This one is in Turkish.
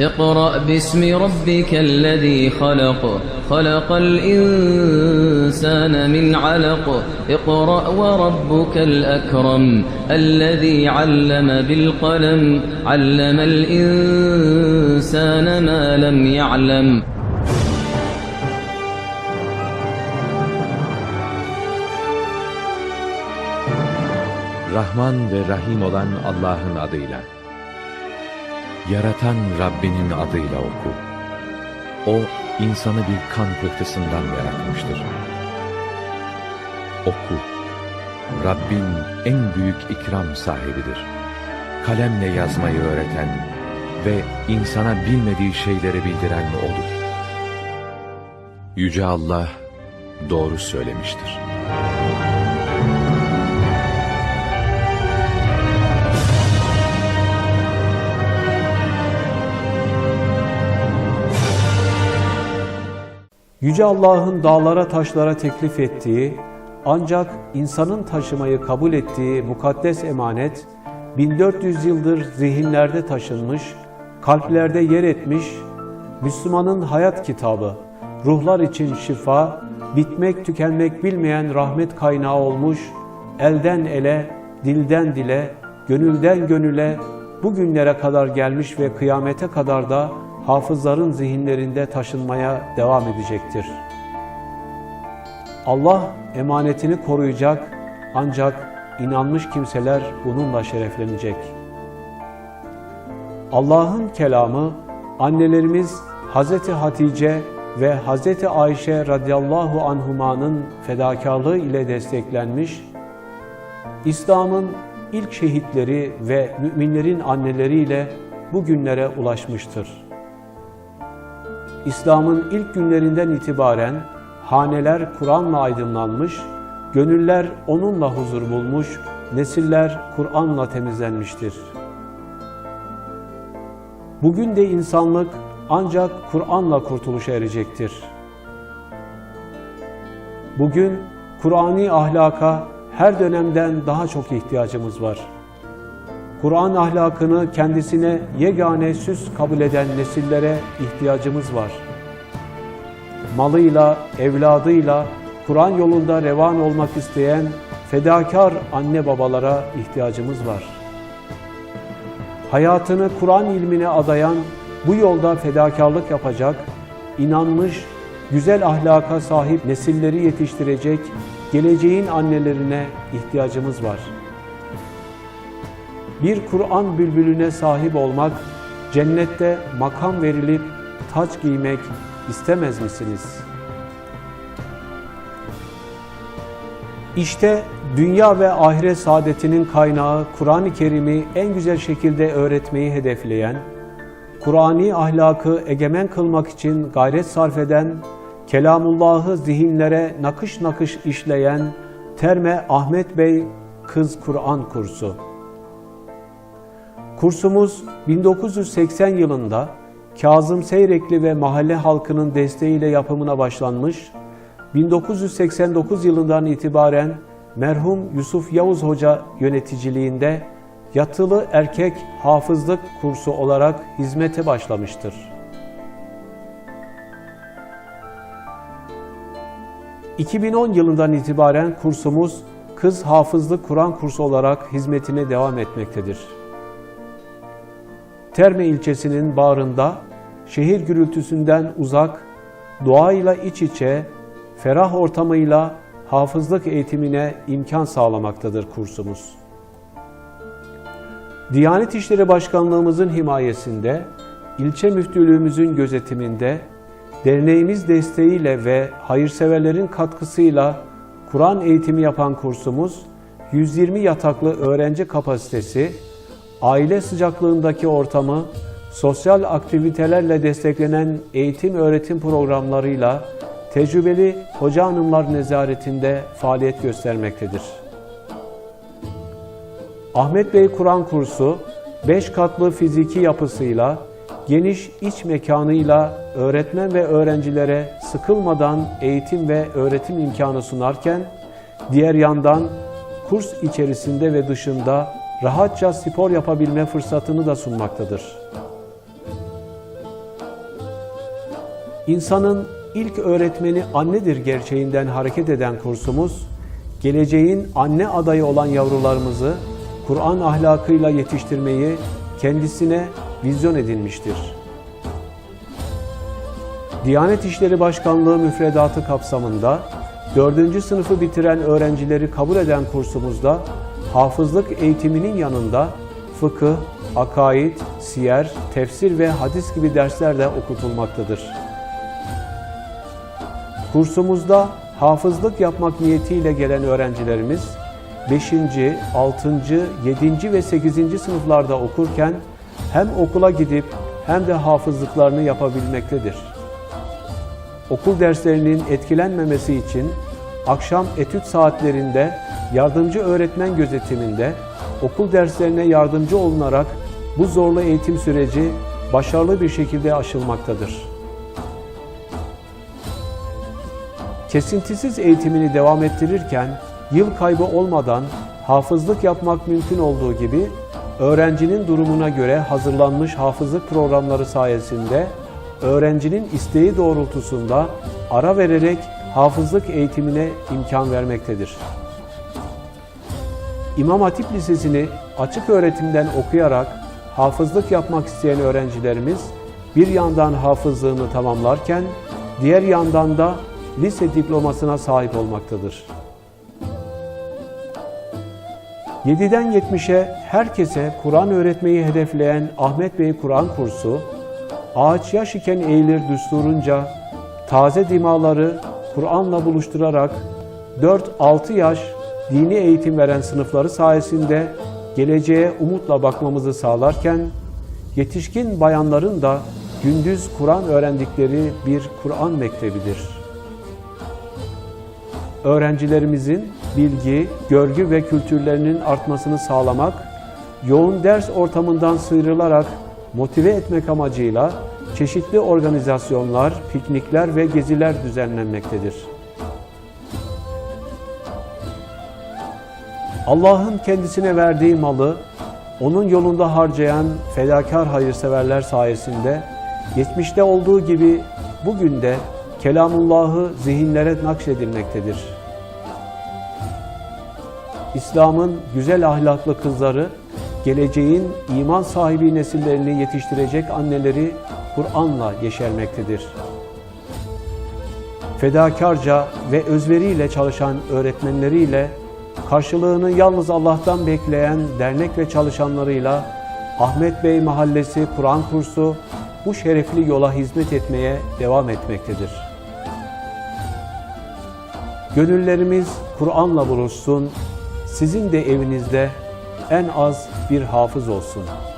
اقرأ باسم ربك الذي خلق. خلق الإنسان من علق. اقرأ وربك الأكرم الذي علم بالقلم. علم الإنسان ما لم يعلم. Rahman ve Rahim olan Allah'ın adıyla. Yaratan Rabbinin adıyla oku. O, insanı bir kan pıhtısından yaratmıştır. Oku. Rabbin en büyük ikram sahibidir. Kalemle yazmayı öğreten ve insana bilmediği şeyleri bildiren O'dur. Yüce Allah doğru söylemiştir. Yüce Allah'ın dağlara taşlara teklif ettiği, ancak insanın taşımayı kabul ettiği mukaddes emanet, 1400 yıldır zihinlerde taşınmış, kalplerde yer etmiş, Müslümanın hayat kitabı, ruhlar için şifa, bitmek tükenmek bilmeyen rahmet kaynağı olmuş, elden ele, dilden dile, gönülden gönüle, bugünlere kadar gelmiş ve kıyamete kadar da hafızların zihinlerinde taşınmaya devam edecektir. Allah emanetini koruyacak ancak inanmış kimseler bununla şereflenecek. Allah'ın kelamı annelerimiz Hz. Hatice ve Hz. Ayşe radıyallahu anhumanın fedakarlığı ile desteklenmiş, İslam'ın ilk şehitleri ve müminlerin anneleriyle bugünlere ulaşmıştır. İslam'ın ilk günlerinden itibaren haneler Kur'an'la aydınlanmış, gönüller onunla huzur bulmuş, nesiller Kur'an'la temizlenmiştir. Bugün de insanlık ancak Kur'an'la kurtuluşa erecektir. Bugün Kur'ani ahlaka her dönemden daha çok ihtiyacımız var. Kur'an ahlakını kendisine yegane süs kabul eden nesillere ihtiyacımız var. Malıyla, evladıyla Kur'an yolunda revan olmak isteyen fedakar anne babalara ihtiyacımız var. Hayatını Kur'an ilmine adayan, bu yolda fedakarlık yapacak, inanmış, güzel ahlaka sahip nesilleri yetiştirecek geleceğin annelerine ihtiyacımız var.'' Bir Kur'an bülbülüne sahip olmak, cennette makam verilip taç giymek istemez misiniz? İşte dünya ve ahiret saadetinin kaynağı Kur'an-ı Kerim'i en güzel şekilde öğretmeyi hedefleyen, Kur'ani ahlakı egemen kılmak için gayret sarf eden, Kelamullah'ı zihinlere nakış nakış işleyen Terme Ahmet Bey Kız Kur'an kursu. Kursumuz 1980 yılında Kazım Seyrekli ve mahalle halkının desteğiyle yapımına başlanmış, 1989 yılından itibaren merhum Yusuf Yavuz Hoca yöneticiliğinde yatılı erkek hafızlık kursu olarak hizmete başlamıştır. ...2010 yılından itibaren kursumuz Kız Hafızlık Kur'an kursu olarak hizmetine devam etmektedir. Terme ilçesinin bağrında, şehir gürültüsünden uzak, doğayla iç içe, ferah ortamıyla hafızlık eğitimine imkan sağlamaktadır kursumuz. Diyanet İşleri Başkanlığımızın himayesinde, ilçe müftülüğümüzün gözetiminde, derneğimiz desteğiyle ve hayırseverlerin katkısıyla Kur'an eğitimi yapan kursumuz, 120 yataklı öğrenci kapasitesi, aile sıcaklığındaki ortamı, sosyal aktivitelerle desteklenen eğitim öğretim programlarıyla tecrübeli hoca hanımlar nezaretinde faaliyet göstermektedir. Ahmet Bey Kur'an kursu beş katlı fiziki yapısıyla, geniş iç mekanıyla öğretmen ve öğrencilere sıkılmadan eğitim ve öğretim imkanı sunarken, diğer yandan kurs içerisinde ve dışında rahatça spor yapabilme fırsatını da sunmaktadır. İnsanın ilk öğretmeni annedir gerçeğinden hareket eden kursumuz, geleceğin anne adayı olan yavrularımızı Kur'an ahlakıyla yetiştirmeyi kendisine vizyon edinmiştir. Diyanet İşleri Başkanlığı müfredatı kapsamında 4. sınıfı bitiren öğrencileri kabul eden kursumuzda hafızlık eğitiminin yanında fıkıh, akaid, siyer, tefsir ve hadis gibi dersler de okutulmaktadır. Kursumuzda hafızlık yapmak niyetiyle gelen öğrencilerimiz 5. 6. 7. ve 8. sınıflarda okurken hem okula gidip hem de hafızlıklarını yapabilmektedir. Okul derslerinin etkilenmemesi için akşam etüt saatlerinde yardımcı öğretmen gözetiminde okul derslerine yardımcı olunarak bu zorlu eğitim süreci başarılı bir şekilde aşılmaktadır. Kesintisiz eğitimini devam ettirirken yıl kaybı olmadan hafızlık yapmak mümkün olduğu gibi öğrencinin durumuna göre hazırlanmış hafızlık programları sayesinde öğrencinin isteği doğrultusunda ara vererek hafızlık eğitimine imkan vermektedir. İmam Hatip Lisesi'ni açık öğretimden okuyarak hafızlık yapmak isteyen öğrencilerimiz bir yandan hafızlığını tamamlarken diğer yandan da lise diplomasına sahip olmaktadır. 7'den 70'e herkese Kur'an öğretmeyi hedefleyen Ahmet Bey Kur'an kursu, ağaç yaş iken eğilir düsturunca, taze dimaları Kur'an'la buluşturarak 4-6 yaş dini eğitim veren sınıfları sayesinde geleceğe umutla bakmamızı sağlarken, yetişkin bayanların da gündüz Kur'an öğrendikleri bir Kur'an mektebidir. Öğrencilerimizin bilgi, görgü ve kültürlerinin artmasını sağlamak, yoğun ders ortamından sıyrılarak motive etmek amacıyla çeşitli organizasyonlar, piknikler ve geziler düzenlenmektedir. Allah'ın kendisine verdiği malı onun yolunda harcayan fedakar hayırseverler sayesinde geçmişte olduğu gibi bugün de kelamullahı zihinlere nakşedilmektedir. İslam'ın güzel ahlaklı kızları, geleceğin iman sahibi nesillerini yetiştirecek anneleri Kur'an'la yeşermektedir. Fedakarca ve özveriyle çalışan öğretmenleriyle, karşılığını yalnız Allah'tan bekleyen dernek ve çalışanlarıyla Ahmet Bey Mahallesi Kur'an kursu bu şerefli yola hizmet etmeye devam etmektedir. Gönüllerimiz Kur'an'la buluşsun, sizin de evinizde en az bir hafız olsun.''